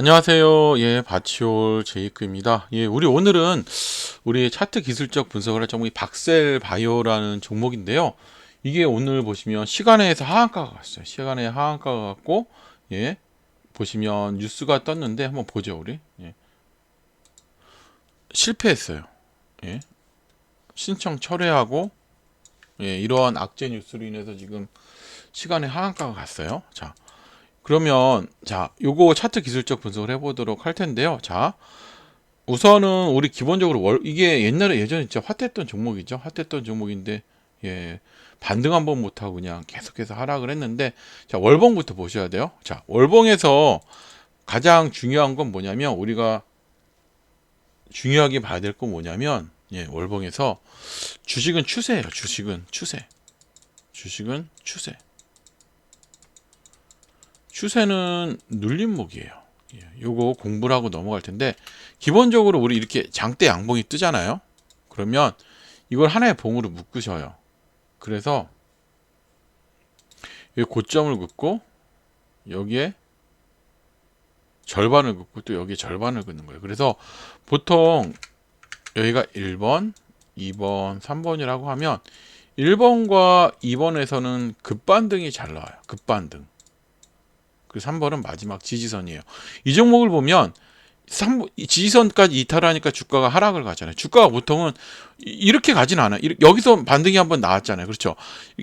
안녕하세요. 예, 바치올 제이크입니다. 예, 우리 오늘은 우리 차트 기술적 분석을 할 종목이 박셀 바이오라는 종목인데요. 이게 오늘 보시면 시간에서 하한가가 갔어요. 시간에 하한가가 갔고, 예, 보시면 뉴스가 떴는데 한번 보죠, 우리. 예. 실패했어요. 예. 신청 철회하고, 예, 이러한 악재 뉴스로 인해서 지금 시간에 하한가가 갔어요. 자, 그러면 자, 요거 차트 기술적 분석을 해보도록 할 텐데요. 자, 우선은 우리 기본적으로 월 이게 옛날에 예전에 진짜 핫했던 종목이죠. 핫했던 종목인데 예 반등 한 번 못하고 그냥 계속해서 하락을 했는데 자 월봉부터 보셔야 돼요. 자 월봉에서 가장 중요한 건 뭐냐면 우리가 중요하게 봐야 될 건 뭐냐면 예 월봉에서 주식은 추세예요. 주식은 추세. 주식은 추세. 추세는 눌림목이에요. 예, 요거 공부를 하고 넘어갈 텐데 기본적으로 우리 이렇게 장대 양봉이 뜨잖아요. 그러면 이걸 하나의 봉으로 묶으셔요. 그래서 여기 고점을 긋고 여기에 절반을 긋고 또 여기에 절반을 긋는 거예요. 그래서 보통 여기가 1번, 2번, 3번이라고 하면 1번과 2번에서는 급반등이 잘 나와요. 급반등. 그 3번은 마지막 지지선이에요. 이 종목을 보면 3, 지지선까지 이탈하니까 주가가 하락을 가잖아요. 주가가 보통은 이렇게 가진 않아요. 여기서 반등이 한번 나왔잖아요. 그렇죠.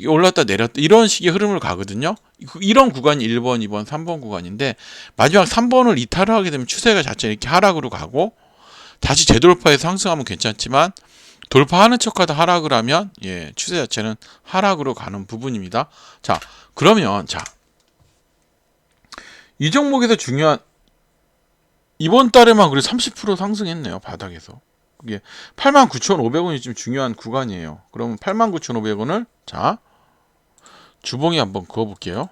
올랐다 내렸다 이런 식의 흐름을 가거든요. 이런 구간이 1번, 2번, 3번 구간인데 마지막 3번을 이탈을 하게 되면 추세가 자체 이렇게 하락으로 가고 다시 재돌파해서 상승하면 괜찮지만 돌파하는 척하다 하락을 하면 예, 추세 자체는 하락으로 가는 부분입니다. 자, 그러면 자, 이 종목에서 중요한 이번 달에만 그래 30% 상승했네요 바닥에서. 그게 89,500원이 좀 중요한 구간이에요. 그러면 89,500원을 자 주봉에 한번 그어 볼게요.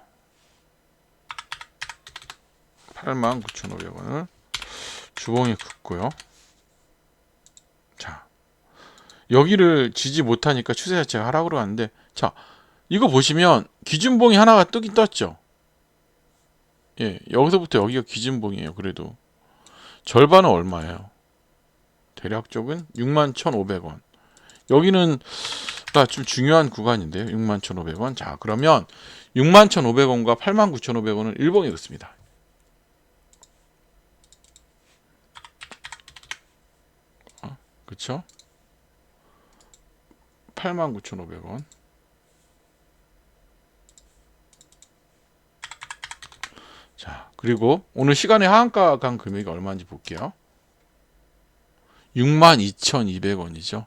89,500원을 주봉에 긋고요. 자 여기를 지지 못하니까 추세 자체가 하락으로 가는데 자 이거 보시면 기준봉이 하나가 뜨긴 떴죠 예, 여기서부터 여기가 기준봉이에요. 그래도 절반은 얼마예요? 대략적은 61,500원. 여기는 좀 중요한 구간인데요. 61,500원. 자, 그러면 61,500원과 89,500원을 일봉에 넣습니다. 어, 그쵸? 89,500원. 자, 그리고 오늘 시간에 하한가 간 금액이 얼마인지 볼게요. 62,200원이죠.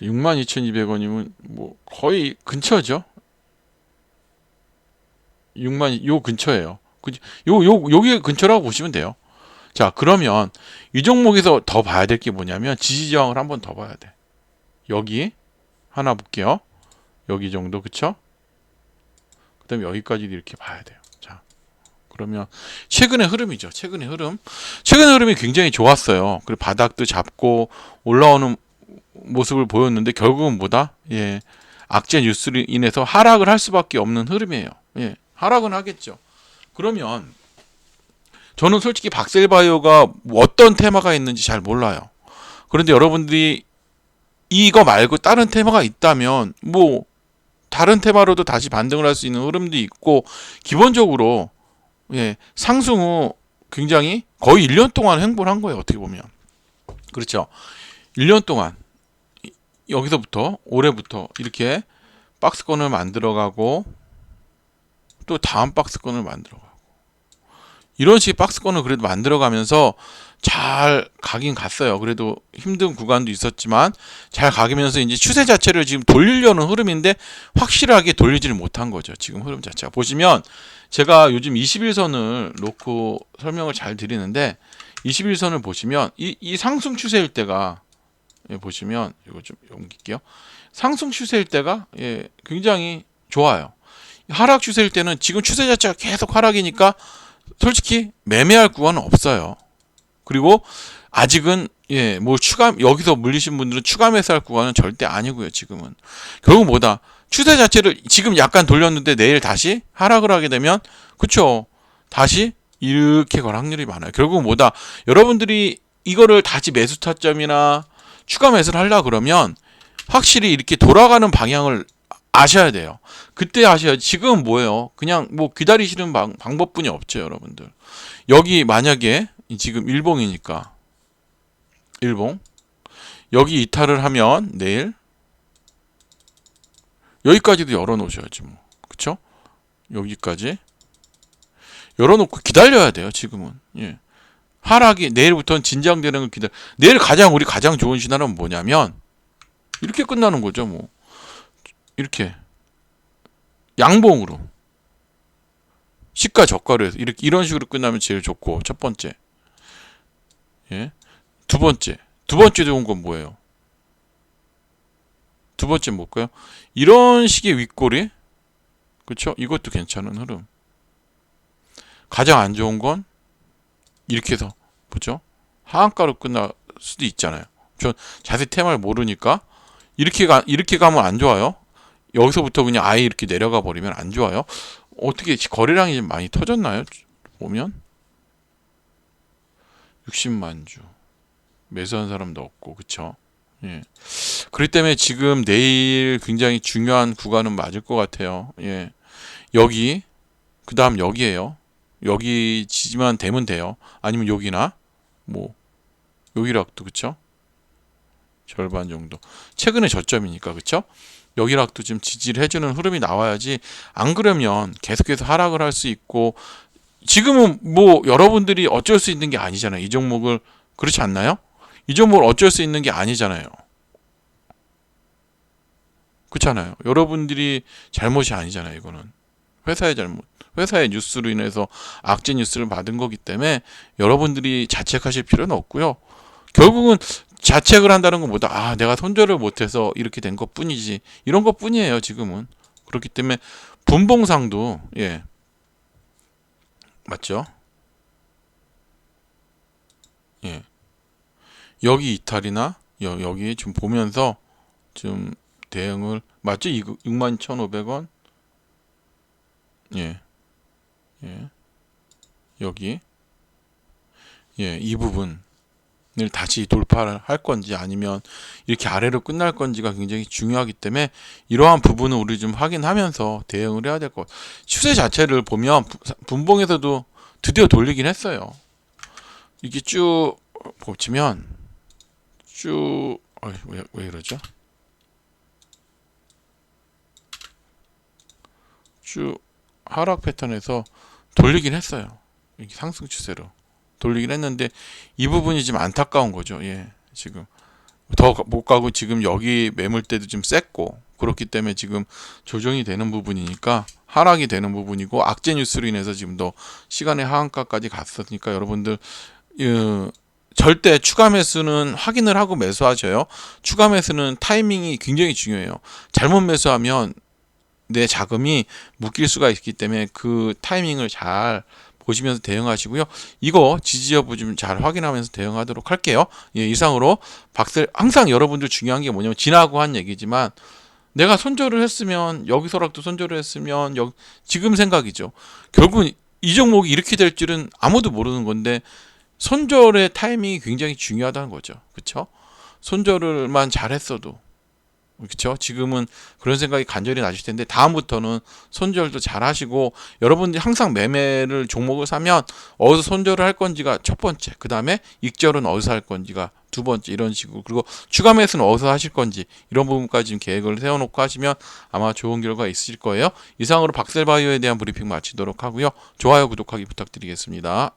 62,200원이면 뭐 거의 근처죠. 6만 요 근처예요. 요 요 요게 근처라고 보시면 돼요. 자, 그러면 이 종목에서 더 봐야 될 게 뭐냐면 지지 저항을 한번 더 봐야 돼. 여기 하나 볼게요. 여기 정도 그쵸? 그 다음에 여기까지도 이렇게 봐야 돼요. 자, 그러면 최근의 흐름이죠. 최근의 흐름. 최근의 흐름이 굉장히 좋았어요. 그리고 바닥도 잡고 올라오는 모습을 보였는데 결국은 뭐다? 예. 악재 뉴스로 인해서 하락을 할 수밖에 없는 흐름이에요. 예. 하락은 하겠죠. 그러면 저는 솔직히 박셀바이오가 어떤 테마가 있는지 잘 몰라요. 그런데 여러분들이 이거 말고 다른 테마가 있다면 뭐 다른 테마로도 다시 반등을 할 수 있는 흐름도 있고 기본적으로 예, 상승 후 굉장히 거의 1년 동안 행보를 한 거예요. 어떻게 보면. 그렇죠. 1년 동안 여기서부터 올해부터 이렇게 박스권을 만들어 가고 또 다음 박스권을 만들어 가고 이런 식의 박스권을 그래도 만들어 가면서 잘 가긴 갔어요. 그래도 힘든 구간도 있었지만 잘 가면서 이제 추세 자체를 지금 돌리려는 흐름인데 확실하게 돌리지를 못한 거죠. 지금 흐름 자체가 보시면 제가 요즘 21선을 놓고 설명을 잘 드리는데 21선을 보시면 이, 이 상승 추세일 때가 예, 보시면 이거 좀 옮길게요. 상승 추세일 때가 예, 굉장히 좋아요. 하락 추세일 때는 지금 추세 자체가 계속 하락이니까 솔직히 매매할 구간은 없어요. 그리고 아직은 예, 뭐 추가 여기서 물리신 분들은 추가 매수할 구간은 절대 아니고요. 지금은 결국 뭐다 추세 자체를 지금 약간 돌렸는데 내일 다시 하락을 하게 되면 그쵸 다시 이렇게 갈 확률이 많아요. 결국 뭐다 여러분들이 이거를 다시 매수 타점이나 추가 매수를 하려 그러면 확실히 이렇게 돌아가는 방향을 아셔야 돼요. 그때 아셔야지. 지금 뭐예요? 그냥 뭐 기다리시는 방, 방법뿐이 없죠, 여러분들. 여기 만약에 지금 일봉이니까 일봉 여기 이탈을 하면 내일 여기까지도 열어 놓으셔야지 뭐. 그쵸? 여기까지 열어 놓고 기다려야 돼요, 지금은. 예. 하락이 내일부터는 진정되는 걸 기다려. 내일 가장 우리 가장 좋은 신화는 뭐냐면 이렇게 끝나는 거죠, 뭐. 이렇게 양봉으로 시가 저가로 해서 이렇게 이런 식으로 끝나면 제일 좋고 첫 번째. 예. 두 번째. 두 번째 좋은 건 뭐예요? 두 번째 뭘까요? 이런 식의 윗꼬리. 그렇죠? 이것도 괜찮은 흐름. 가장 안 좋은 건 이렇게 해서 보죠. 하한가로 끝날 수도 있잖아요. 전 자세히 테마를 모르니까 이렇게 가 이렇게 가면 안 좋아요. 여기서부터 그냥 아예 이렇게 내려가 버리면 안 좋아요. 어떻게 거래량이 좀 많이 터졌나요? 보면 60만 주 매수한 사람도 없고 그쵸? 예. 그렇기 때문에 지금 내일 굉장히 중요한 구간은 맞을 것 같아요. 예. 여기 그 다음 여기에요. 여기 지만 되면 돼요. 아니면 여기나 뭐 여기락도 그쵸? 절반 정도. 최근에 저점이니까 그쵸? 여기락도 좀 지지를 해주는 흐름이 나와야지 안 그러면 계속해서 하락을 할 수 있고 지금은 뭐 여러분들이 어쩔 수 있는 게 아니잖아요. 이 종목을 그렇지 않나요? 이 종목을 어쩔 수 있는 게 아니잖아요. 그렇잖아요. 여러분들이 잘못이 아니잖아요. 이거는 회사의 잘못. 회사의 뉴스로 인해서 악재 뉴스를 받은 거기 때문에 여러분들이 자책하실 필요는 없고요. 결국은 자책을 한다는 것보다 아 내가 손절을 못해서 이렇게 된 것뿐이지. 이런 것뿐이에요 지금은. 그렇기 때문에 분봉상도 예. 맞죠? 예. 여기 이탈이나 여, 여기 좀 보면서 좀 대응을 맞죠? 61,500원? 예. 예. 여기. 예, 이 부분을 다시 돌파를 할 건지 아니면 이렇게 아래로 끝날 건지가 굉장히 중요하기 때문에 이러한 부분은 우리 좀 확인하면서 대응을 해야 될 것. 추세 자체를 보면 분봉에서도 드디어 돌리긴 했어요. 이게 쭉 보시면 쭉 왜, 왜 이러죠? 쭉 하락 패턴에서 돌리긴 했어요. 상승 추세로 돌리긴 했는데 이 부분이 지금 안타까운 거죠. 예, 지금 더 못 가고 지금 여기 매물대도 좀 셌고 그렇기 때문에 지금 조정이 되는 부분이니까 하락이 되는 부분이고 악재 뉴스로 인해서 지금 더 시간의 하한가까지 갔으니까 여러분들 어, 절대 추가 매수는 확인을 하고 매수하셔요. 추가 매수는 타이밍이 굉장히 중요해요. 잘못 매수하면 내 자금이 묶일 수가 있기 때문에 그 타이밍을 잘 보시면서 대응하시고요. 이거 지지 여부 좀 잘 확인하면서 대응하도록 할게요. 예, 이상으로 박셀 항상 여러분들 중요한 게 뭐냐면 지나고 한 얘기지만 내가 손절을 했으면 여기서라도 손절을 했으면 여, 지금 생각이죠. 결국은 이 종목이 이렇게 될 줄은 아무도 모르는 건데 손절의 타이밍이 굉장히 중요하다는 거죠. 그렇죠? 손절을만 잘했어도 그렇죠? 지금은 그런 생각이 간절히 나실 텐데 다음부터는 손절도 잘 하시고 여러분들이 항상 매매를 종목을 사면 어디서 손절을 할 건지가 첫 번째, 그 다음에 익절은 어디서 할 건지가 두 번째 이런 식으로 그리고 추가 매수는 어디서 하실 건지 이런 부분까지 좀 계획을 세워놓고 하시면 아마 좋은 결과 있으실 거예요. 이상으로 박셀바이오에 대한 브리핑 마치도록 하고요. 좋아요, 구독하기 부탁드리겠습니다.